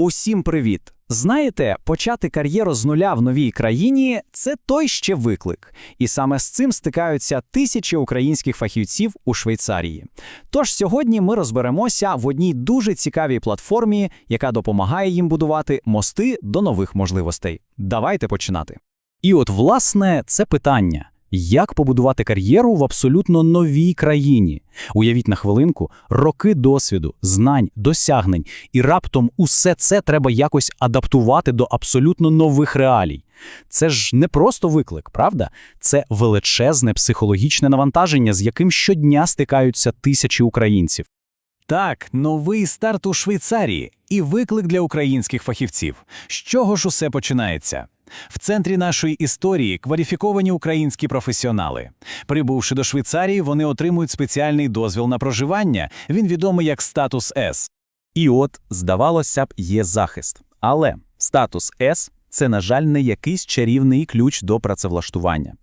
Усім привіт! Знаєте, почати кар'єру з нуля в новій країні це той ще виклик. І саме з цим стикаються тисячі українських фахівців у Швейцарії. Тож сьогодні ми розберемося в одній дуже цікавій платформі, яка допомагає їм будувати мости до нових можливостей. Давайте починати. І от, власне, це питання. Як побудувати кар'єру в абсолютно новій країні? Уявіть на хвилинку, роки досвіду, знань, досягнень, і раптом усе це треба якось адаптувати до абсолютно нових реалій. Це ж не просто виклик, правда? Це величезне психологічне навантаження, з яким щодня стикаються тисячі українців. Так, новий старт у Швейцарії і виклик для українських фахівців. З чого ж усе починається? В центрі нашої історії кваліфіковані українські професіонали. Прибувши до Швейцарії, вони отримують спеціальний дозвіл на проживання. Він відомий як статус С. І от, здавалося б, є захист. Але статус С це, на жаль, не якийсь чарівний ключ до працевлаштування.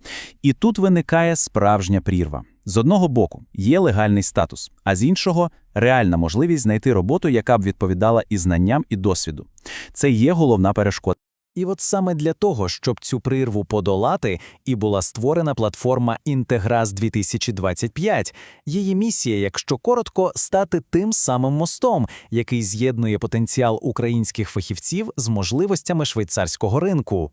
І тут виникає справжня прірва. З одного боку, є легальний статус, а з іншого реальна можливість знайти роботу, яка б відповідала і знанням, і досвіду. Це є головна перешкода. І от саме для того, щоб цю прирву подолати, і була створена платформа Інтеграс 2025. Її місія, якщо коротко, стати тим самим мостом, який з'єднує потенціал українських фахівців з можливостями швейцарського ринку.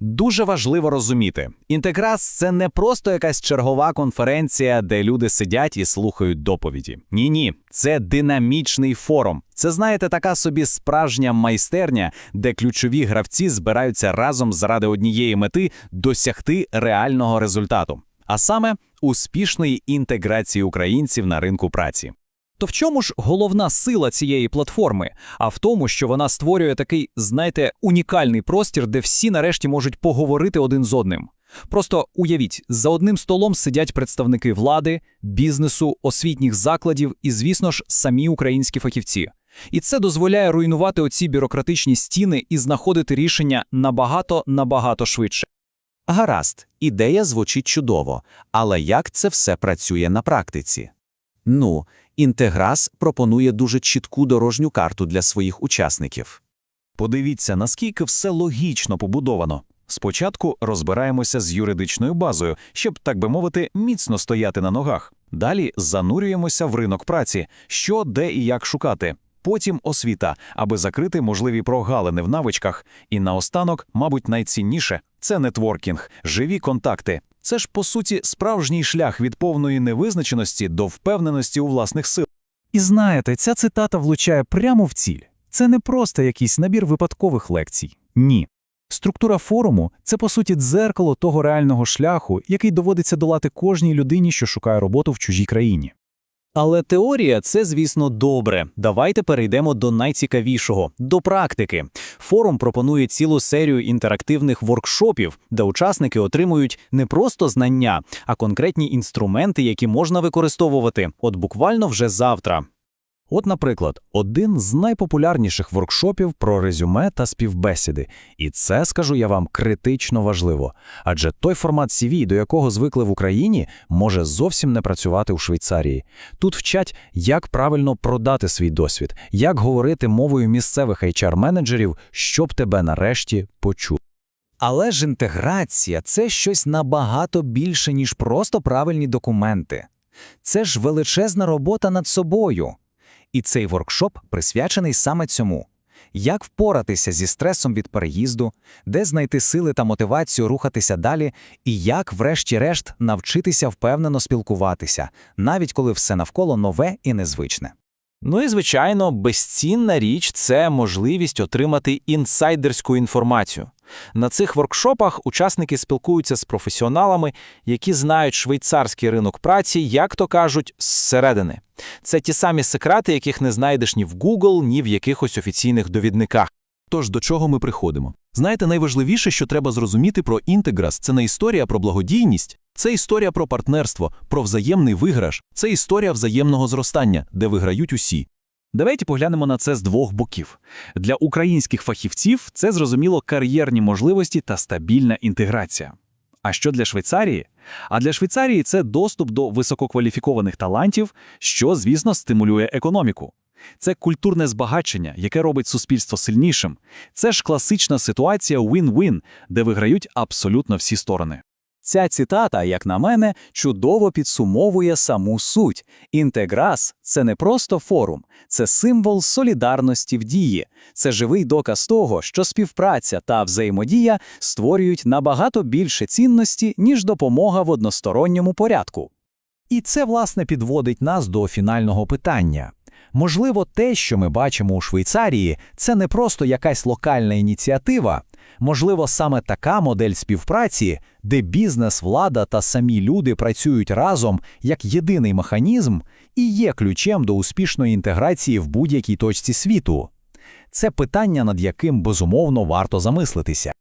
Дуже важливо розуміти, інтеграс це не просто якась чергова конференція, де люди сидять і слухають доповіді. Ні, ні, це динамічний форум. Це знаєте, така собі справжня майстерня, де ключові гравці збираються разом заради однієї мети досягти реального результату, а саме успішної інтеграції українців на ринку праці. То в чому ж головна сила цієї платформи? А в тому, що вона створює такий, знаєте, унікальний простір, де всі нарешті можуть поговорити один з одним. Просто уявіть, за одним столом сидять представники влади, бізнесу, освітніх закладів і, звісно ж, самі українські фахівці. І це дозволяє руйнувати оці бюрократичні стіни і знаходити рішення набагато набагато швидше. Гаразд, ідея звучить чудово, але як це все працює на практиці? Ну, Інтеграс пропонує дуже чітку дорожню карту для своїх учасників. Подивіться, наскільки все логічно побудовано. Спочатку розбираємося з юридичною базою, щоб, так би мовити, міцно стояти на ногах. Далі занурюємося в ринок праці, що, де і як шукати. Потім освіта, аби закрити можливі прогалини в навичках. І наостанок, мабуть, найцінніше це нетворкінг, живі контакти. Це ж, по суті, справжній шлях від повної невизначеності до впевненості у власних сил. І знаєте, ця цитата влучає прямо в ціль. Це не просто якийсь набір випадкових лекцій. Ні. Структура форуму це, по суті, дзеркало того реального шляху, який доводиться долати кожній людині, що шукає роботу в чужій країні. Але теорія це, звісно, добре. Давайте перейдемо до найцікавішого до практики. Форум пропонує цілу серію інтерактивних воркшопів, де учасники отримують не просто знання, а конкретні інструменти, які можна використовувати, от буквально вже завтра. От, наприклад, один з найпопулярніших воркшопів про резюме та співбесіди. І це, скажу я вам, критично важливо. Адже той формат CV, до якого звикли в Україні, може зовсім не працювати у Швейцарії. Тут вчать, як правильно продати свій досвід, як говорити мовою місцевих HR-менеджерів, щоб тебе нарешті почули. Але ж інтеграція це щось набагато більше, ніж просто правильні документи. Це ж величезна робота над собою. І цей воркшоп присвячений саме цьому. Як впоратися зі стресом від переїзду, де знайти сили та мотивацію рухатися далі, і як, врешті-решт, навчитися впевнено спілкуватися, навіть коли все навколо нове і незвичне. Ну і, звичайно, безцінна річ це можливість отримати інсайдерську інформацію. На цих воркшопах учасники спілкуються з професіоналами, які знають швейцарський ринок праці, як то кажуть, зсередини. Це ті самі секрети, яких не знайдеш ні в Google, ні в якихось офіційних довідниках. Тож до чого ми приходимо? Знаєте, найважливіше, що треба зрозуміти про інтеграс, це не історія про благодійність, це історія про партнерство, про взаємний виграш, це історія взаємного зростання, де виграють усі. Давайте поглянемо на це з двох боків. Для українських фахівців це зрозуміло кар'єрні можливості та стабільна інтеграція. А що для Швейцарії? А для Швейцарії це доступ до висококваліфікованих талантів, що, звісно, стимулює економіку. Це культурне збагачення, яке робить суспільство сильнішим. Це ж класична ситуація win-win, де виграють абсолютно всі сторони. Ця цитата, як на мене, чудово підсумовує саму суть. Інтеграс – це не просто форум, це символ солідарності в дії. Це живий доказ того, що співпраця та взаємодія створюють набагато більше цінності, ніж допомога в односторонньому порядку. І це, власне, підводить нас до фінального питання. Можливо, те, що ми бачимо у Швейцарії, це не просто якась локальна ініціатива. Можливо, саме така модель співпраці, де бізнес, влада та самі люди працюють разом як єдиний механізм, і є ключем до успішної інтеграції в будь-якій точці світу. Це питання, над яким безумовно варто замислитися.